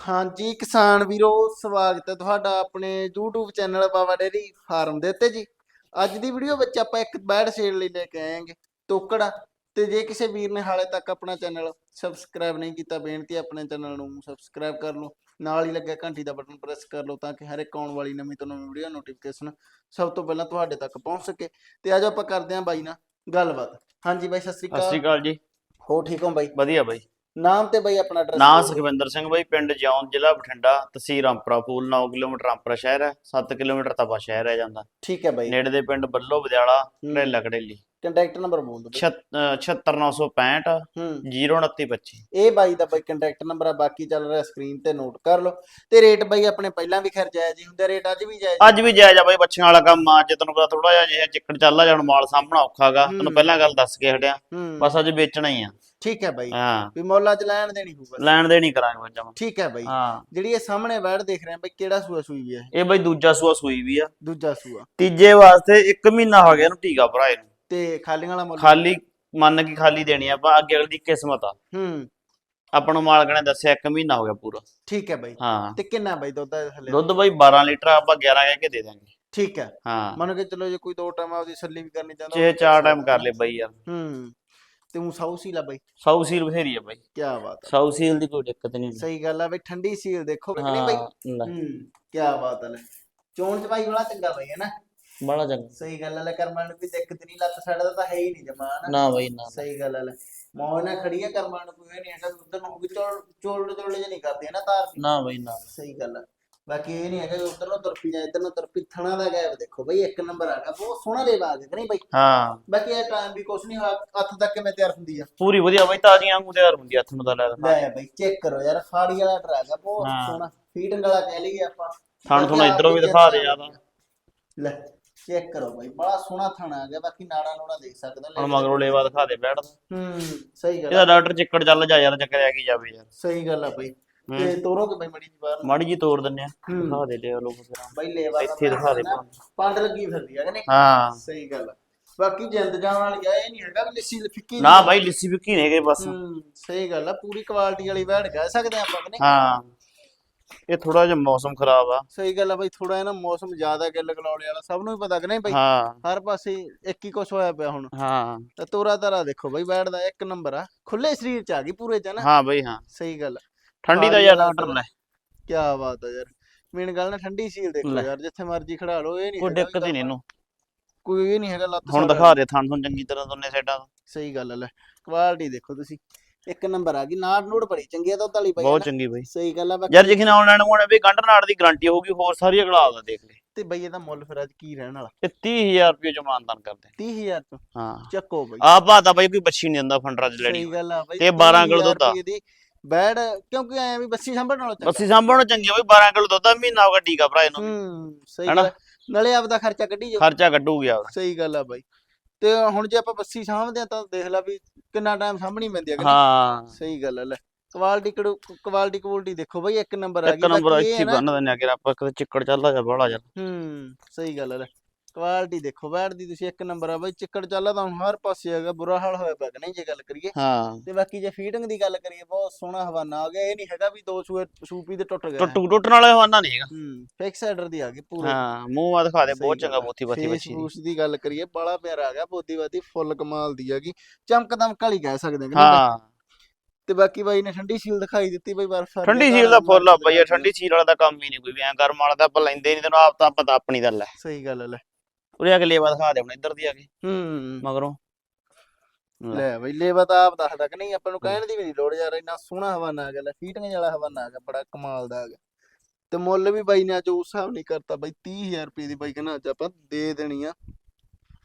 ਹਾਂਜੀ ਕਿਸਾਨ ਵੀਰੋ ਸਵਾਗਤ ਹੈ ਤੁਹਾਡਾ ਆਪਣੇ YouTube channel Baba dairy farm ਦੇ ਉੱਤੇ ਜੀ। ਅੱਜ ਦੀ ਵੀਡੀਓ ਵਿੱਚ ਆਪਾਂ ਇੱਕ ਬੈਡ ਸੇਲ ਲਈ ਲੈ ਕੇ ਆਏਗੇ ਤੋਕੜਾ। ਤੇ ਜੇ ਕਿਸੇ ਵੀਰ ਨੇ ਹਾਲੇ ਤੱਕ ਆਪਣਾ ਚੈਨਲ ਸਬਸਕ੍ਰਾਈਬ ਨਹੀਂ ਕੀਤਾ ਬੇਨਤੀ ਆਪਣੇ ਚੈਨਲ ਨੂੰ ਸਬਸਕ੍ਰਾਈਬ ਕਰ ਲਓ। ਨਾਲ ਹੀ ਲੱਗਿਆ ਘੰਟੀ ਦਾ ਬਟਨ ਪ੍ਰੈਸ ਕਰ ਲਓ ਤਾਂ ਕਿ ਹਰ ਇੱਕ ਆਉਣ ਵਾਲੀ ਨਵੀਂ ਤੋਂ ਨਵੀਂ ਵੀਡੀਓ ਨੋਟੀਫਿਕੇਸ਼ਨ ਸਭ ਤੋਂ ਪਹਿਲਾਂ ਤੁਹਾਡੇ ਤੱਕ ਪਹੁੰਚ ਸਕੇ। ਤੇ ਅੱਜ ਆਪਾਂ ਕਰਦੇ ਹਾਂ ਬਾਈ ਨਾਲ ਗੱਲਬਾਤ। ਹਾਂਜੀ ਬਾਈ ਸਤਿ ਸ੍ਰੀ ਸਤਿ ਸ਼੍ਰੀ ਅਕਾਲ ਅਕਾਲ ਜੀ। ਹੋ ਠੀਕ ਹੋ ਬਾਈ? ਵਧੀਆ ਬਾਈ। ਨਾਮ ਤੇ ਬਾਈ ਆਪਣਾ ਐਡਰੈਸ ਨਾਂ ਸੁਖਵਿੰਦਰ ਸਿੰਘ ਬਾਈ ਪਿੰਡ ਜੌਨ ਜ਼ਿਲ੍ਹਾ ਬਠਿੰਡਾ ਤਹਿਸੀਲ ਰਾਮਪੁਰਾ ਫੂਲ 9 ਕਿਲੋਮੀਟਰ ਰਾਮਪੁਰਾ ਸ਼ਹਿਰ ਹੈ। 7 ਕਿਲੋਮੀਟਰ ਤਪਾ ਸ਼ਹਿਰ ਹੈ ਜਾਂਦਾ। ਠੀਕ ਹੈ ਬਾਈ। ਨੇੜੇ ਦੇ ਪਿੰਡ ਬੱਲੋ ਬਦਿਆਲਾ। ਢੇਲਾ ਕੜੇਲੀ ਕੰਟੈਕਟ ਨੰਬਰ ਬੋਲ ਦਿਓ ਬਾਈ। 76965 ਹੂੰ। 02925 ਇਹ ਬਾਈ ਦਾ ਬਾਈ ਕੰਟੈਕਟ ਨੰਬਰ ਆ ਬਾਕੀ ਚੱਲ ਰਿਹਾ ਸਕਰੀਨ ਤੇ ਨੋਟ ਕਰ ਲਓ। ਤੇ ਰੇਟ ਬਾਈ ਆਪਣੇ ਪਹਿਲਾਂ ਵੀ ਖੈਰ ਜਾਇਜ਼ ਹੀ ਹੁੰਦੇ ਰੇਟ ਅੱਜ ਵੀ ਜਾਇਜ਼ ਅੱਜ ਵੀ ਜਾਇਜ਼ ਆ ਬਾਈ ਬੱਚਿਆਂ ਵਾਲਾ ਕੰਮ ਆ। ਜੇ ਤੈਨੂੰ ਪਤਾ ਥੋੜਾ ਜਿਹਾ ਜਿਹਾ ਚਿੱਕੜ ਚੱਲਦਾ ਜਾਣ ਮਾਲ ਸਾਹਮਣਾ ਔਖਾਗਾ। ਤੈਨੂੰ ਪਹਿਲਾਂ ਗੱਲ ਦੱਸ ਕੇ ਹਟਿਆ। ਬਸ ਅੱਜ ਵੇਚਣਾ ਹੀ ਆ। ਠੀਕ ਹੈ ਬਾਈ। ਵੀ ਮੁੱਲ ਅੱਜ ਲੈਣ ਦੇਣੀ ਹੋਊਗਾ ਲੈਣ ਦੇ ਨਹੀਂ ਕਰਾਂਗੇ ਬੱਚਾ ਠੀਕ ਹੈ ਬਾਈ। ਜਿਹੜੀ ਇਹ ਸਾਹਮਣੇ ਬੈੜ ਦੇਖ ਰਹੇ ਆ ਬਾਈ ਕਿਹੜਾ ਸੂਆ ਸੂਈ ਵੀ ਹੈ ਇਹ? ਬਾਈ ਦੂਜਾ ਸੂਆ ਸੂਈ ਵੀ ਆ। ਦੂਜਾ ਸੂਆ। ਤੀਜੇ ਵਾਸਤੇ 1 ਮਹੀਨਾ ਹੋ ਗਿਆ ਇਹਨੂੰ ਟੀਕਾ ਭਰਾਏ ਨੂੰ। ਤੇ ਖਾਲੀਆਂ ਵਾਲਾ ਮੁੱਲ ਖਾਲੀ ਮੰਨ ਕੇ ਖਾਲੀ ਦੇਣੀ ਆ ਆਪਾਂ ਅੱਗੇ ਅਗਲੀ ਦੀ ਕਿਸਮਤ ਆ। ਹੂੰ। ਆਪਾਂ ਨੂੰ ਮਾਲਕ ਨੇ ਦੱਸਿਆ 1 ਮਹੀਨਾ ਹੋ ਗਿਆ ਪੂਰਾ। ਠੀਕ ਹੈ ਬਾਈ। ਹਾਂ। ਤੇ ਕਿੰਨਾ ਬਾਈ ਦੁੱਧ ਦਾ ਥੱਲੇ ਦੁੱਧ ਬਾਈ 12 ਲੀਟਰ ਆਪਾਂ 11 ਕਹਿ ਕੇ ਦੇ ਦਾਂਗੇ ਠੀਕ ਹੈ। ਹਾਂ। ਮੰਨ ਕੇ ਚਲੋ ਜੇ ਕੋਈ ਦੋ ਟਾਈਮ ਆਪਦੀ ਸੱਲੀ ਵੀ ਕਰਨੀ ਚਾਹੁੰਦਾ ਜੇ ਚਾਰ ਟਾਈਮ ਕਰ ਲੈ ਬਾਈ ਯਾਰ ਹੂੰ। ਤੇ ਉਹ ਸਾਊ ਸੀਲਾ ਬਾਈ। ਸੌ ਸੀਲ ਬਥੇਰੀ ਆ ਬਾਈ। ਕੀ ਬਾਤ ਹੈ ਸੌ ਸੀਲ ਦੀ ਕੋਈ ਦਿੱਕਤ ਨਹੀਂ। ਸਹੀ ਗੱਲ ਆ ਬਈ ਠੰਡੀ ਸੀਲ ਦੇਖੋ ਨਹੀਂ ਬਾਈ? ਹਾਂ ਹੂੰ ਕੀ ਬਾਤ ਹੈ ਲੈ। ਚੋਣ ਚ ਬਾਈ ਬੜਾ ਚੰਗਾ ਬਾਈ ਹੈ ਨਾ? ਬੜਾ ਚੰਗਾ। ਸਹੀ ਗੱਲ ਹੈ ਲੈ ਕਰਮਾਂ ਨੂੰ ਕੋਈ ਦਿੱਕਤ ਨਹੀਂ ਲੱਤ ਸਾਡਾ ਤਾਂ ਹੈ ਹੀ ਨਹੀਂ ਜਮਾਨ। ਨਾ ਬਾਈ ਨਾ। ਸਹੀ ਗੱਲ ਹੈ ਲੈ। ਮੌਜ ਨਾਲ ਖੜੀ ਹੈ ਕਰਮਾਂ ਨੂੰ ਕੋਈ ਨਹੀਂ ਹੈਗਾ ਉਧਰ ਨੂੰ ਕੋਈ ਚੋਲ ਚੋਲ ਚੋਲ ਜੇ ਨਹੀਂ ਕਰਦੀ ਨਾ ਤਾਰ। ਨਾ ਬਾਈ ਨਾ। ਸਹੀ ਗੱਲ ਹੈ ਬਾਕੀ ਇਹ ਨਹੀਂ ਹੈਗਾ ਉਧਰ ਨੂੰ ਤੁਰਪੀ ਜਾ ਇੱਧਰ ਨੂੰ ਤੁਰਪੀ ਥਣਾ ਦਾ ਗੈਪ ਦੇਖੋ ਬਈ ਇੱਕ ਨੰਬਰ ਆ ਗਿਆ। ਬਹੁਤ ਸੋਹਣਾ ਲੇਵਾ ਆ ਗਿਆ ਨਹੀਂ ਬਈ? ਹਾਂ। ਬਾਕੀ ਇਹ ਟਾਈਮ ਵੀ ਕੁਛ ਨਹੀਂ ਹੋਇਆ ਹੱਥ ਤੱਕ ਕਿਵੇਂ ਤਿਆਰ ਹੁੰਦੀ ਆ? ਪੂਰੀ ਵਧੀਆ ਬਾਈ ਤਾਜ਼ੀਆਂ ਵਾਂਗੂ ਤਿਆਰ ਹੁੰਦੀ ਆ ਹੱਥ ਨੂੰ ਤਾਂ ਲੈ ਦਿਖਾ। ਲੈ ਬਈ ਚੈੱਕ ਕਰੋ ਯਾਰ ਫਾੜੀ ਵਾਲਾ ਡਰਾ ਗਿਆ ਬਹੁਤ। ਸੋਹਣਾ। ਫੀਟਿੰਗ ਵਾਲਾ ਕਹਿ ਲਈਏ ਆਪਾਂ। ਥੁਣ ਬਾਕੀ ਇੱਧਰੋਂ ਵੀ ਦਿਖਾ ਦੇ ਜ਼ਿਆਦਾ। ਲੈ। ਚੈੱਕ ਕਰੋ ਬਈ ਬੜਾ ਸੋਹਣਾ ਥਾਣਾ ਆ ਗਿਆ ਬਾਕੀ ਨਾੜਾ ਨੂੜਾ ਦੇਖ ਸਕਦੇ ਹੁਣ ਮਗਰੋਂ ਲੇਵਾ ਦਿਖਾ ਦੇ ਬੈਠਦਾ ਹੂੰ ਸਹੀ ਗੱਲ ਇਹਦਾ ਆ, ਡਾਕਟਰ ਚਿੱਕੜ ਚੱਲ ਜਾ ਯਾਰ ਚੱਕਰ ਕੀ ਜਾਵੇ ਯਾਰ। ਸਹੀ ਗੱਲ ਆ ਬਈ। ਤੇ ਤੋਰੋ ਕਿ ਬਈ ਮੜੀ ਜੀ ਬਾਹਰ? ਨੂੰ। ਮਾੜੀ ਜੀ ਤੋੜ ਦਿੰਨੇ ਆ। ਦਿਖਾ ਦੇ ਲੈ ਲੋਕ ਫਿਰ। ਬਈ ਲੈਵਾ ਇੱਥੇ ਦਿਖਾ ਦੇ ਪੰਡ ਲੱਗੀ ਫਿਰਦੀ ਆ ਕਿ ਨਹੀਂ? ਹਾਂ। ਸਹੀ ਗੱਲ ਆ। ਬਾਕੀ ਜਿੰਦ ਜਾਣ ਵਾਲੀ ਆ ਇਹ ਨਹੀਂ ਹੈਗਾ ਵੀ ਲਿੱਸੀ ਫਿੱਕੀ ਨਾ ਬਾਈ ਲਿੱਸੀ ਵਿੱਕੀ ਨੇ ਹੈਗੇ ਬਸ। ਹੂੰ ਸਹੀ ਗੱਲ ਆ ਪੂਰੀ ਕੁਆਲਿਟੀ ਵਾਲੀ ਬੈਠ ਕਹਿ ਸਕਦੇ ਆ ਆਪਾਂ ਕਿ ਨਹੀਂ? ਹਾਂ। ਇਹ ਥੋੜਾ ਜਿਹਾ ਮੌਸਮ ਖਰਾਬ ਆ। ਸਹੀ ਗੱਲ ਆ ਬਈ ਥੋੜਾ ਨਾ ਮੌਸਮ ਜ਼ਿਆਦਾ ਗਿੱਲ ਗਲਾਉਣੇ ਵਾਲਾ ਸਭ ਨੂੰ ਹੀ ਪਤਾ ਕਿ ਨਹੀਂ ਬਈ? ਹਾਂ। ਹਰ ਪਾਸੇ ਇੱਕ ਹੀ ਕੁਛ ਹੋਇਆ ਪਿਆ ਹੁਣ। ਹਾਂ। ਤੇ ਤੋਰਾ ਤਾਰਾ ਦੇਖੋ ਬਈ ਬੈਠਦਾ ਇੱਕ ਨੰਬਰ ਆ। ਖੁੱਲੇ ਸਰੀਰ ਚ ਆ ਗਈ ਪੂਰੇ ਚ ਨਾ? ਹਾਂ ਬਈ ਹਾਂ। ਸਹੀ ਗੱਲ ਠੰਡੀ ਦਾ ਯਾਰ ਡਾਕਟਰ ਲੈ। ਕੀ ਬਾਤ ਆ ਯਾਰ। ਮੇਨ ਗੱਲ ਨਾ ਠੰਡੀ ਸੀਲ ਦੇਖੋ। ਯਾਰ ਜਿੱਥੇ ਮਰਜ਼ੀ ਖੜਾ ਲਓ ਇਹ ਨਹੀਂ ਕੋਈ ਦਿੱਕਤ ਹੀ ਨਹੀਂ ਇਹਨੂੰ। ਕੋਈ ਇਹ ਨਹੀਂ ਹੈਗਾ ਲੱਤ ਹੁਣ ਦਿਖਾ ਦੇ ਥਣ ਥਣ ਚੰਗੀ ਤਰ੍ਹਾਂ ਦੋਨੇ ਸਾਈਡਾਂ ਸਹੀ ਗੱਲ ਲੈ। ਕੁਆਲਿਟੀ ਦੇਖੋ ਤੁਸੀਂ। ਇੱਕ ਨੰਬਰ ਆ ਗਈ ਨਾੜ ਨੂੜ ਬੜੀ ਚੰਗੀ ਆ ਦੁੱਧ ਵਾਲੀ ਪਈ ਬਹੁਤ ਚੰਗੀ ਬਈ। ਸਹੀ ਗੱਲ ਆ ਬਾਕੀ ਯਾਰ ਜਿਖੇ ਆਨਲਾਈਨ ਹੋਣਾ ਵੀ ਗੰਢ ਨਾੜ ਦੀ ਗਾਰੰਟੀ ਹੋਊਗੀ ਹੋਰ ਸਾਰੀ ਅਗਲਾ ਦਾ ਦੇਖ ਲੈ। ਤੇ ਬਈ ਇਹਦਾ ਮੁੱਲ ਫਿਰ ਅੱਜ ਕੀ ਰਹਿਣ ਵਾਲਾ? ਤੇ 30000 ਰੁਪਏ ਚ ਮਾਨਦਾਨ ਕਰਦੇ 30000 ਤੋਂ ਹਾਂ। ਚੱਕੋ ਬਈ। ਆ ਬਾਤਾ ਬਈ ਕੋਈ ਬੱਚੀ ਨਹੀਂ ਦਿੰਦਾ ਫੰਡਰਾ ਚ ਲੈਣੀ। ਸਹੀ ਗੱਲ ਆ ਬਈ ਤੇ 12 ਕਿਲੋ 30,000 ਦੁੱਧ ਆ। ਦੀ ਬੈੜ ਕਿਉਂਕਿ ਐ ਵੀ ਬੱਸੀ ਸੰਭਣ ਨਾਲੋਂ ਚੰਗਾ। ਬੱਸੀ ਸਾਂਭਣ ਚੰਗੀ ਬਈ 12 ਕਿਲੋ ਦੁੱਧ ਆ ਮਹੀਨਾ ਹੋ ਗਿਆ ਟੀਕਾ ਭਰਾ ਇਹਨੂੰ ਹੂੰ ਸਹੀ ਹੈਨਾ? ਗੱਲ ਆ। ਨਾਲੇ ਆਪਦਾ ਖਰਚਾ ਕੱਢੀ ਜਾਓ ਖਰਚਾ ਕੱਢੂਗੀ ਆ ਸਹੀ ਗੱਲ ਆ ਬਾਈ। ਤੇ ਹੁਣ ਜੇ ਆਪਾਂ ਬੱਸੀ ਸਾਂਭਦੇ ਆ ਤਾਂ ਦੇਖ ਲੈ ਵੀ ਕਿੰਨਾ ਟਾਈਮ ਸਾਂਭਣੀ ਪੈਂਦੀ ਕਿ ਨਹੀਂ? ਹਾਂ। ਸਹੀ ਗੱਲ ਆ ਲੈ। ਕੁਆਲਿਟੀ ਕੁਆਲਿਟੀ ਕੁਆਲਿਟੀ ਦੇਖੋ ਬਈ ਇੱਕ ਨੰਬਰ ਆ ਇੱਕ ਗਈ ਨੰਬਰ ਬਾਕੀ ਇਹ ਇੱਥੇ ਹੈ ਨਾ- ਬੰਨ ਦਿੰਨੇ ਆ ਕਿ ਆਪਾਂ ਕਦੇ ਚਿੱਕੜ ਚੱਲਦਾ ਜਾ ਬੜਾ ਜਾ ਹੂੰ ਸਹੀ ਗੱਲ ਆ ਲੈ। ਕੁਆਲਿਟੀ ਦੇਖੋ ਬੈਠ ਦੀ ਤੁਸੀਂ ਇੱਕ ਨੰਬਰ ਆ ਬਈ ਚਿੱਕੜ ਚੱਲਦਾ ਤਾਂ ਹਰ ਪਾਸੇ ਹੈਗਾ ਬੁਰਾ ਹਾਲ ਹੋਇਆ ਪਿਆ ਕਿ ਨਹੀਂ ਜੇ ਗੱਲ ਕਰੀਏ। ਹਾਂ। ਤੇ ਬਾਕੀ ਜੇ ਫੀਡਿੰਗ ਦੀ ਗੱਲ ਕਰੀਏ ਬਹੁਤ ਸੋਹਣਾ ਹਵਾਨਾ ਆ ਗਿਆ ਇਹ ਨਹੀਂ ਹੈਗਾ ਵੀ ਦੋ ਸੂਏ ਸੂਪੀ ਤੇ ਟੁੱਟ ਗਿਆ। ਟੁੱਟੂ ਟੁੱਟਣ ਵਾਲਾ ਹਵਾਨਾ ਨਹੀਂ ਹੈਗਾ। ਹੂੰ ਫਿਕਸ ਹੈਡਰ ਦੀ ਆ ਗਈ ਪੂਰੇ। ਹਾਂ ਮੂੰਹ ਆ ਦਿਖਾ ਦੇ ਬਹੁਤ ਗੱਲ ਚੰਗਾ। ਬੋਤੀ ਬਾਤੀ ਬੱਚੀ ਦੀ ਫੂਸ ਦੀ ਗੱਲ ਕਰੀਏ ਬੜਾ ਪਿਆਰਾ ਆ ਗਿਆ ਬੋਦੀ ਬਾਦੀ ਫੁੱਲ ਕਮਾਲ ਦੀ ਹੈਗੀ ਚਮਕਦਮ ਕਾਲੀ ਕਹਿ ਸਕਦੇ ਹਾਂ? ਹਾਂ। ਤੇ ਬਾਕੀ ਬਾਈ ਨੇ ਠੰਡੀ ਸੀਲ ਦਿਖਾਈ ਦਿੱਤੀ ਬਈ ਬਰਫ ਠੰਡੀ ਸੀਲ ਦਾ ਫੁੱਲ ਆ ਬਈ ਠੰਡੀ ਸੀਲ ਵਾਲਾ ਦਾ ਕੰਮ ਹੀ ਨਹੀਂ ਕੋਈ ਵੀ ਐ ਗਰਮ ਵਾਲਾ ਤਾਂ ਆਪਾਂ ਲੈਂਦੇ ਨਹੀਂ ਤੈਨੂੰ ਆਪ ਤਾਂ ਪਤਾ ਆਪਣੀ ਦਾ ਲੈ। ਸਹੀ ਗੱਲ ਲੈ। ਉਰੇ ਆ ਕੇ ਲੇਵਾ ਦਿਖਾ ਦੇ ਹੁਣ ਇੱਧਰ ਦੀ ਆ ਕੇ ਹੂੰ। ਮਗਰੋਂ। ਲੈ। ਬਈ ਲੇਵਾ ਤਾਂ ਆਪ ਦੱਸਦਾ ਕਿ ਨਹੀਂ ਆਪਾਂ ਨੂੰ ਕਹਿਣ ਦੀ ਵੀ ਨਹੀਂ ਲੋੜ ਯਾਰ ਇੰਨਾ ਸੋਹਣਾ ਹਵਾਨਾ ਆ ਗਿਆ ਫੀਟਿੰਗ ਵਾਲਾ ਹਵਾਨਾ ਆ ਗਿਆ ਬੜਾ ਕਮਾਲ ਦਾ ਆ ਗਿਆ ਤੇ ਮੁੱਲ ਵੀ ਬਾਈ ਨੇ ਅੱਜ ਉਸ ਹਿਸਾਬ ਨਹੀਂ ਕਰਤਾ ਬਾਈ 30000 ਰੁਪਏ ਦੀ ਬਾਈ ਕਹਿੰਦਾ ਅੱਜ ਆਪਾਂ ਦੇ ਦੇਣੀ ਆ।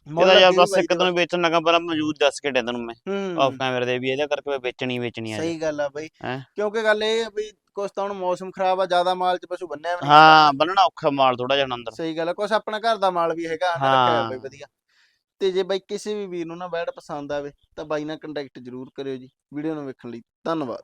ਇਹਦਾ ਯਾਰ ਬਸ ਬਾਈ ਇੱਕ ਦਿਨ ਵੇਚਣ ਲੱਗਾ ਪਹਿਲਾਂ ਮੌਜੂਦ ਦੱਸ ਕੇ ਦੇ ਤੈਨੂੰ ਮੈਂ। ਆਫ ਕੈਮਰੇ ਦੇ ਵੀ ਇਹਦੇ ਕਰਕੇ ਮੈਂ ਵੇਚਣੀ ਵੇਚਣੀ ਆ ਸਹੀ ਗੱਲ ਆ ਬਈ? ਕਿਉਂਕਿ ਗੱਲ ਇਹ ਆ ਵੀ ਕੁਛ ਤਾਂ ਹੁਣ ਮੌਸਮ ਖਰਾਬ ਆ ਜ਼ਿਆਦਾ ਮਾਲ ਚ ਪਸ਼ੂ ਬੰਨਿਆ ਵੀ ਨਹੀਂ ਹਾਂ ਬੰਨਣਾ ਔਖਾ ਮਾਲ ਥੋੜਾ ਜਿਹਾ ਅੰਦਰ। ਸਹੀ ਗੱਲ ਆ ਕੁਛ ਆਪਣਾ ਘਰ ਦਾ ਮਾਲ ਵੀ ਹੈਗਾ ਹਨਾ ਰੱਖਿਆ ਹੋਇਆ ਬਈ। ਵਧੀਆ। ਤੇ ਜੇ ਬਾਈ ਕਿਸੇ ਵੀ ਵੀਰ ਨੂੰ ਨਾ ਬੈਡ ਪਸੰਦ ਆਵੇ ਤਾਂ ਬਾਈ ਨਾਲ ਕੰਟੈਕਟ ਜ਼ਰੂਰ ਕਰਿਓ ਜੀ। ਵੀਡੀਓ ਨੂੰ ਵੇਖਣ ਲਈ ਧੰਨਵਾਦ।